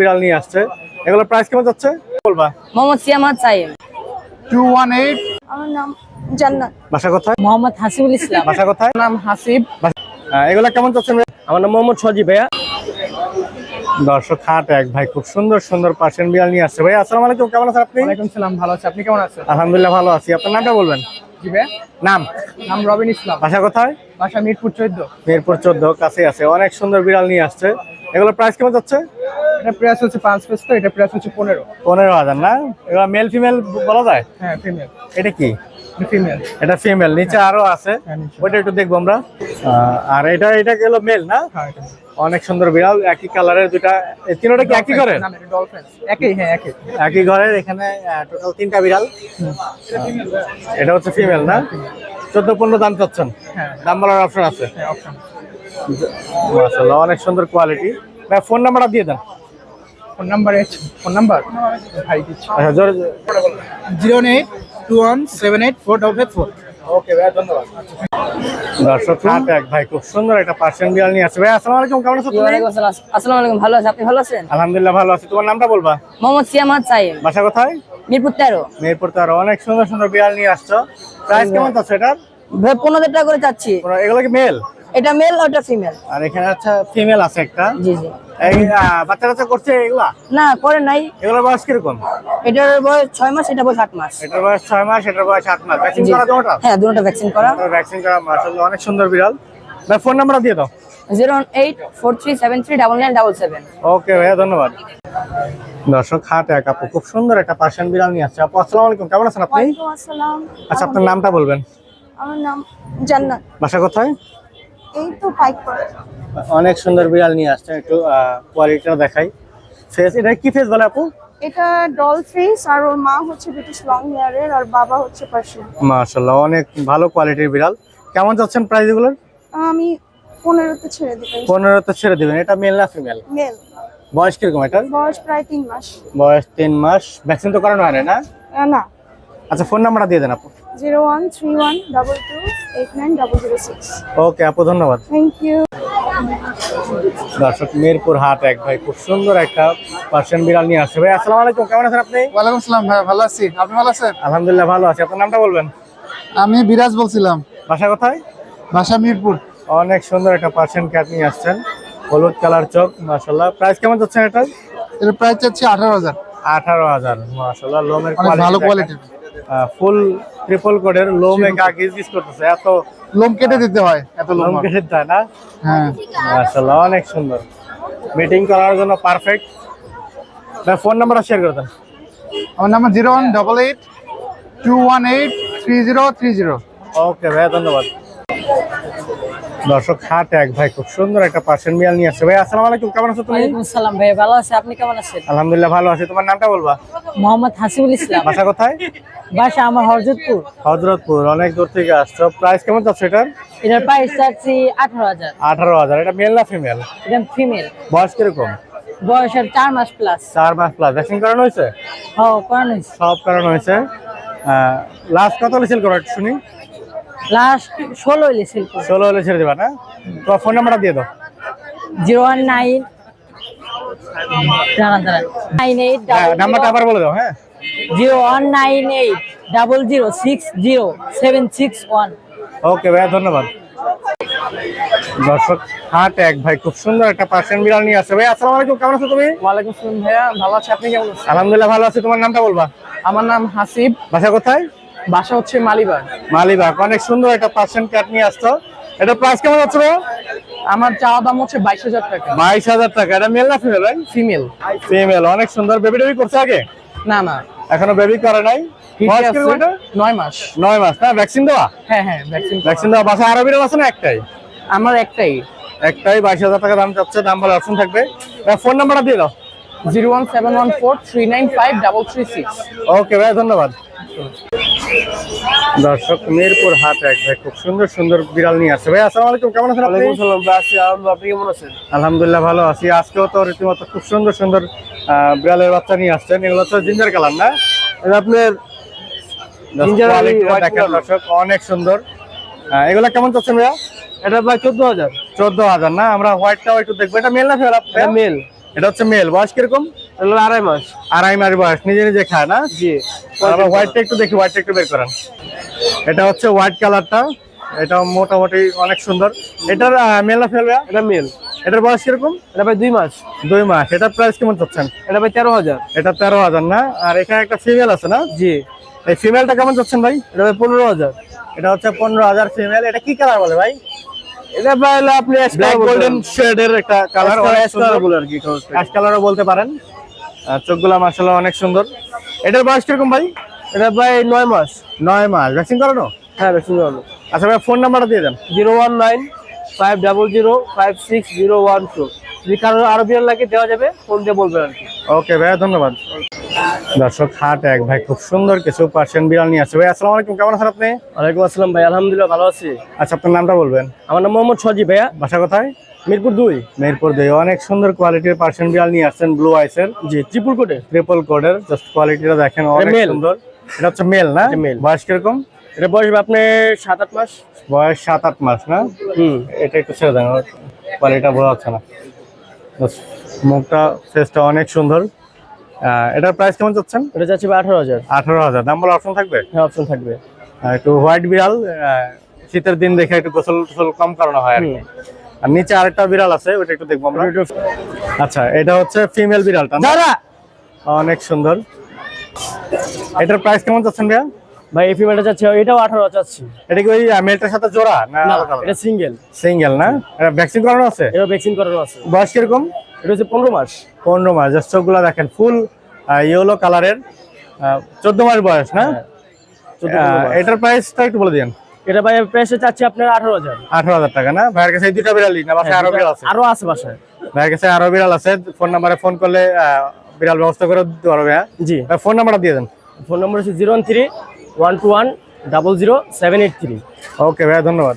বিড়াল নিয়ে আসছে। এগুলো প্রাইস কেমন যাচ্ছে? বলবা? Mohammad Siyamad Saim two one eight আমার নাম জান্নাত। বাসা কোথায়? মোহাম্মদ হাসিবুল ইসলাম। বাসা কোথায়? নাম হাসিব। এগুলো কেমন যাচ্ছে আমার নাম মোহাম্মদ সজি ভাইয়া। দর্শক হাট এক ভাই খুব সুন্দর সুন্দর পার্সিয়ান বিড়াল নিয়ে আসছে। ভাই আসসালামু আলাইকুম কেমন আছেন আপনি? ওয়ালাইকুম সালাম ভালো আছে। আপনি কেমন আছেন? আলহামদুলিল্লাহ ভালো আছি। আপনার নামটা বলবেন? জি ভাই নাম? নাম রবিন ইসলাম। বাসা কোথায়? বাসা মিরপুর চোদ্দ। মিরপুর চোদ্দ কাছে আছে। অনেক সুন্দর বিড়াল নিয়ে আসছে। এগুলো প্রাইস কেমন যাচ্ছে? এটা প্রাইস হচ্ছে পাঁচ পিস তো এটা প্রাইস হচ্ছে পনেরো। পনেরো হাজার না? এগুলো মেল ফিমেল বলা যায়? হ্যাঁ ফিমেল এটা কি? ফিমেল এটা ফিমেল নিচে আরও আছে। হ্যাঁ। ওইটা একটু দেখব আমরা। আর এটা এটা গেল মেল না? হ্যাঁ অনেক সুন্দর বিড়াল একই কালারের দুটা। তিনোটা কি একই ঘরের? একই হ্যাঁ একই। একই ঘরের এখানে টোটাল তিনটা বিড়াল। এটা হচ্ছে ফিমেল না? চোদ্দ পনেরো দাম চাচ্ছেন। হ্যাঁ। দাম বলার অপশন আছে। হ্যাঁ অপশন মাশাআল্লাহ অনেক সুন্দর কোয়ালিটি ফোন নাম্বারটা দিয়ে দেন। Phone number phone number? ভাই দিচ্ছি। আচ্ছা জোরে zero. Eight two one seven eight four double five four. Okay ভাই ধন্যবাদ। দর্শক এক ভাই খুব সুন্দর একটা পার্সিয়ান বিড়াল নিয়ে আছে ভাই আসসালামু আলাইকুম কেমন আছো তুমি? ওয়ালাইকুম আসসালাম। আসসালামু আলাইকুম ভালো আছেন আপনি ভালো আছেন? আলহামদুলিল্লাহ ভালো আছি। তোমার নামটা বলবা? মোহাম্মদ সাইম বাসা কোথায়? মিরপুর অনেক সুন্দর সুন্দর বিড়াল নিয়ে আসছো। প্রাইস কেমন যাচ্ছে এটার? ভাই পনেরো টাকা করে চাচ্ছি। কোনো- এগুলো কি মেল এটা মেল ওটা ফিমেল আর এখানে আচ্ছা ফিমেল আছে একটা। জি জি। এই বাচ্চা কাচ্চা করছে এগুলা? না করে নাই। এগুলোর বয়স কীরকম? এটার বয়স ছয় মাস এটা বয়স আট মাস। এটার বয়স ছয় মাস এটার বয়স সাত মাস। ভ্যাকসিন করা দুটোটা? হ্যাঁ দুটো ভ্যাকসিন করা। ভ্যাকসিন করা মাশাআল্লাহ অনেক সুন্দর বিড়াল। ভাই ফোন নাম্বারটা দিয়ে দাও। Zero eight four three seven three double nine double seven. Okay ভাইয়া ধন্যবাদ। দর্শক হাট এক আপু খুব সুন্দর একটা পার্সিয়ান বিড়াল নিয়ে আসছে। আপু আসসালামু আলাইকুম কেমন আছেন আপনি? আচ্ছা আপনার নামটা বলবেন। আমার নাম জান্নাত। বাসা কোথায়? এই তো অনেক সুন্দর বিড়াল নিয়ে আসছেন একটু কোয়ালিটিটা দেখাই। ফেস এটা কি ফেস বলে আপু? এটা ডল ফেস আর ওর মা হচ্ছে ব্রিটিশ লং হেয়ারের আর বাবা হচ্ছে পার্সিয়ান মাশাআল্লাহ অনেক ভালো কোয়ালিটির বিড়াল। কেমন যাচ্ছেন প্রাইসগুলো আমি 15 তে ছেড়ে দিই 15 তে ছেড়ে দিবেন এটা মেল না ফিমেল মেল বয়স কীরকম এটা বয়স প্রায় 3 মাস। বয়স 3 মাস। ভ্যাকসিন তো করানো হয় না? না। আচ্ছা ফোন নাম্বারটা দিয়ে দেন আপু। 0131222 ওকে আপু ধন্যবাদ। থ্যাংক ইউ দর্শক মিরপুর হাট এক ভাই খুব সুন্দর একটা পার্সিয়ান বিড়াল নিয়ে আসছে। ভাই আসসালামু আলাইকুম কেমন আছেন আপনি? ওয়ালাইকুম সালাম ভাই ভালো আছি। আপনি ভালো আছেন? আলহামদুলিল্লাহ ভালো আছি। আপনার নামটা বলবেন? আমি বিরাজ বলছিলাম। বাসা কোথায়? বাসা মিরপুর। অনেক সুন্দর একটা পার্সিয়ান ক্যাট নিয়ে আসছেন। হলুদ কালার চোখ মাশাল্লাহ প্রাইস কেমন যাচ্ছে এটা এর প্রাইস হচ্ছে আঠারো হাজার। আঠারো হাজার মাশাল্লাহ লোমের ভালো কোয়ালিটির ফুল ট্রিপল কোডের লোমে গা গিজ করতেছে এত লোম কেটে দিতে হয় এত লোম কেটে দিতে হয়। না? হ্যাঁ। মাশাল্লাহ অনেক সুন্দর। মিটিং করার জন্য পারফেক্ট ফোন নাম্বারটা শেয়ার করে দেন। আমার number zero one double eight two one eight three zero three zero. Okay ভাইয়া ধন্যবাদ। দর্শক হাট এক ভাই খুব সুন্দর একটা পার্সিয়ান বিড়াল নিয়ে আসছে। ভাই আসসালামু আলাইকুম কেমন আছো তুমি? ওয়ালাইকুম আসসালাম ভাই ভালো আছে। আপনি কেমন আছেন? আলহামদুলিল্লাহ ভালো আছি। তোমার নামটা বলবা? মোহাম্মদ হাসিবুল ইসলাম। বাসা কোথায়? বাসা আমার হরজতপুর হজরতপুর অনেক দূর থেকে আসছো। প্রাইস কেমন যাচ্ছে এটার? এটার প্রাইস চাচ্ছি আঠারো হাজার। আঠারো হাজার। এটা মেল না ফিমেল এটা ফিমেল বয়স কীরকম? বয়সের চার মাস প্লাস চার মাস প্লাস ভ্যাকসিন করানো হয়েছে? হ করানো হয়েছে। সব করানো হয়েছে। লাস্ট কত হলে সেল করো শুনি? লাস্ট ষোলো শিল্প ষোলো হলে ছেড়ে দেবা না? তোমার ফোন নাম্বারটা দিয়ে দাও। Zero one nine nine eight হ্যাঁ, নাম্বারটা আবার বলে দাও হ্যাঁ। Zero one nine eight double zero six zero seven six one. Okay ভাইয়া ধন্যবাদ। দর্শক হাট এক ভাই খুব সুন্দর একটা পার্সিয়ান বিড়াল নিয়ে আসছে। ভাই আসসালামু আলাইকুম কেমন আছো তুমি? ওয়ালাইকুম সালাম ভাইয়া ভালো আছে আপনি কেমন আছেন? আলহামদুলিল্লাহ ভালো আছি। তোমার নামটা বলবা? আমার নাম হাসিব। বাসা কোথায়? বাসা হচ্ছে মালিবাগ। মালিবাগ অনেক সুন্দর একটা পার্সিয়ান ক্যাট নিয়ে আসছো। এটা প্রাইস কেমন ভাইয়া? আমার চাওয়া দাম হচ্ছে বাইশ হাজার টাকা। বাইশ হাজার টাকা। এটা মেল না ফিমেল ভাই? ফিমেল ফিমেল অনেক সুন্দর। বেবি টেবি করছে আগে? না না। এখনও বেবি করে নাই? নয় মাস। নয় মাস না? ভ্যাকসিন দেওয়া? হ্যাঁ হ্যাঁ ভ্যাকসিন ভ্যাকসিন দেওয়া বাসা আরও বিড়াল আছে না একটাই? আমার একটাই। একটাই বাইশ হাজার টাকা দাম চাচ্ছে দাম ভালো অপশন থাকবে। ফোন নাম্বারটা দিয়ে দাও। Zero one seven one four three nine five double three six. Okay ভাই ধন্যবাদ। দর্শক মিরপুর হাট এক ভাই খুব সুন্দর সুন্দর বিড়াল নিয়ে আসছে। ভাই আসসালামু আলাইকুম কেমন আছেন আপনি? আপনি কেমন আছেন? আলহামদুলিল্লাহ ভালো আছি। আজকেও তো রীতিমতো খুব সুন্দর সুন্দর বিড়ালের বাচ্চা নিয়ে আসছেন। এগুলো হচ্ছে জিঞ্জার কালার না? এটা আপনার white দেখেন দর্শক অনেক সুন্দর। এগুলা কেমন চাচ্ছেন ভাইয়া? এটা প্রায় চোদ্দ হাজার। চোদ্দ হাজার না? আমরা হোয়াইটটাও একটু দেখব। এটা মেল না ফের এটা মেল এটা হচ্ছে মেল। বয়স কীরকম? আড়াই মাস। আড়াই মাস বয়স। নিজে নিজে খায় না? জি। হোয়াইটটা একটু দেখি হোয়াইটটা একটু বের করেন। এটা হচ্ছে হোয়াইট কালারটা এটা মোটামুটি অনেক সুন্দর। এটার মেল না ফেলবে এটা মেল। এটার বয়স কীরকম? এটা ভাই দুই মাস। দুই মাস। এটার প্রাইস কেমন চাচ্ছেন? এটা ভাই তেরো হাজার। এটা তেরো হাজার না? আর এখানে একটা ফিমেল আছে না? জি। এই ফিমেলটা কেমন চাচ্ছেন ভাই? এটা ভাই পনেরো হাজার। এটা হচ্ছে পনেরো হাজার ফিমেল এটা কি কালার বলে ভাই? এটা হলো আপনি ব্ল্যাক গোল্ডেন শেডের একটা কালার কালার বলে আর কি অ্যাশ কালারও বলতে পারেন। আর চোখগুলা মার্শাল্লাহ অনেক সুন্দর। এটার বয়স কীরকম ভাই? এটা ভাই নয় মাস। নয় মাস। ভ্যাকসিন করানো? হ্যাঁ ভ্যাকসিন করানো। আচ্ছা ভাই ফোন নাম্বারটা দিয়ে দেন। Zero one nine five double zero five six zero one two. যদি কারও আরও লাগে দেওয়া যাবে ফোন দিয়ে বলবেন আর কি। ওকে ভাইয়া ধন্যবাদ। দর্শক হাট এক ভাই খুব সুন্দর কিছু পার্সিয়ান বিড়াল নিয়ে আসছে। ভাই আসসালামু আলাইকুম কেমন আছেন আপনি? ওয়ালাইকুম আসসালাম ভাই আলহামদুলিল্লাহ ভালো আছি। আচ্ছা আপনার নামটা বলবেন? আমার নাম মোহাম্মদ সজি ভাইয়া। বাসা কোথায়? মিরপুর দুই। মেহেরপুর দিয়ে অনেক সুন্দর কোয়ালিটির পার্সিয়ান বিড়াল নিয়ে আসছেন ব্লু আইসের। জি ত্রিপুল কোটে ট্রিপল কোডের জাস্ট কোয়ালিটিটা দেখেন অনেক সুন্দর। এটা হচ্ছে মেল না? male। বয়স কীরকম? এটা বয়স হবে আপনার সাত আট মাস। বয়স সাত আট মাস না? হুম। এটা একটু ছেড়ে দেন কোয়ালিটিটা বোঝা যাচ্ছে না। মুখটা ফেসটা অনেক সুন্দর। এটার প্রাইস কেমন চাচ্ছেন? এটা যাচ্ছে ভাই আঠারো হাজার। আঠারো হাজার। দাম বলার অপশন থাকবে? হ্যাঁ অপশন থাকবে। একটু হোয়াইট বিড়াল শীতের দিন দেখে একটু গোসল টোসল কম করানো হয় আর কি। আর নিচে আরেকটা বিড়াল আছে ওটা একটু দেখব আমরা। আচ্ছা এটা হচ্ছে ফিমেল বিড়ালটা দাদা অনেক সুন্দর। এটার প্রাইস কেমন চাচ্ছেন ভাইয়া? ভাই এই ফিমেলটা যাচ্ছে এটাও আঠারো চাচ্ছি। এটা কি ওই মেলটার সাথে জোড়া না এটা সিঙ্গেল সিঙ্গেল না? এটা ভ্যাকসিন করানো আছে? এটা ভ্যাকসিন করানো আছে। বয়স কীরকম? এটা হচ্ছে পনেরো মাস। পনেরো মাস জাস্ট চোখগুলো দেখেন ফুল ইয়েলো কালারের চোদ্দ মাস বয়স না? হ্যাঁ। এটার প্রাইসটা একটু বলে দিন এটা ভাই প্রাইসে চাচ্ছি আপনার আঠারো হাজার। আঠারো হাজার টাকা না? ভাইয়ের কাছে এই দুটা বিড়ালই না? বাসায় আরও বিড়াল আছে? আরও আছে বাসায়। ভাইয়ের কাছে আরও বিড়াল আছে ফোন নাম্বারে ফোন করলে বিড়াল ব্যবস্থা করে দিতে পারবে হ্যাঁ জি। ফোন নাম্বারটা দিয়ে দেন। ফোন নম্বর হচ্ছে zero one three one two one double zero seven eight three. Okay ভাইয়া ধন্যবাদ।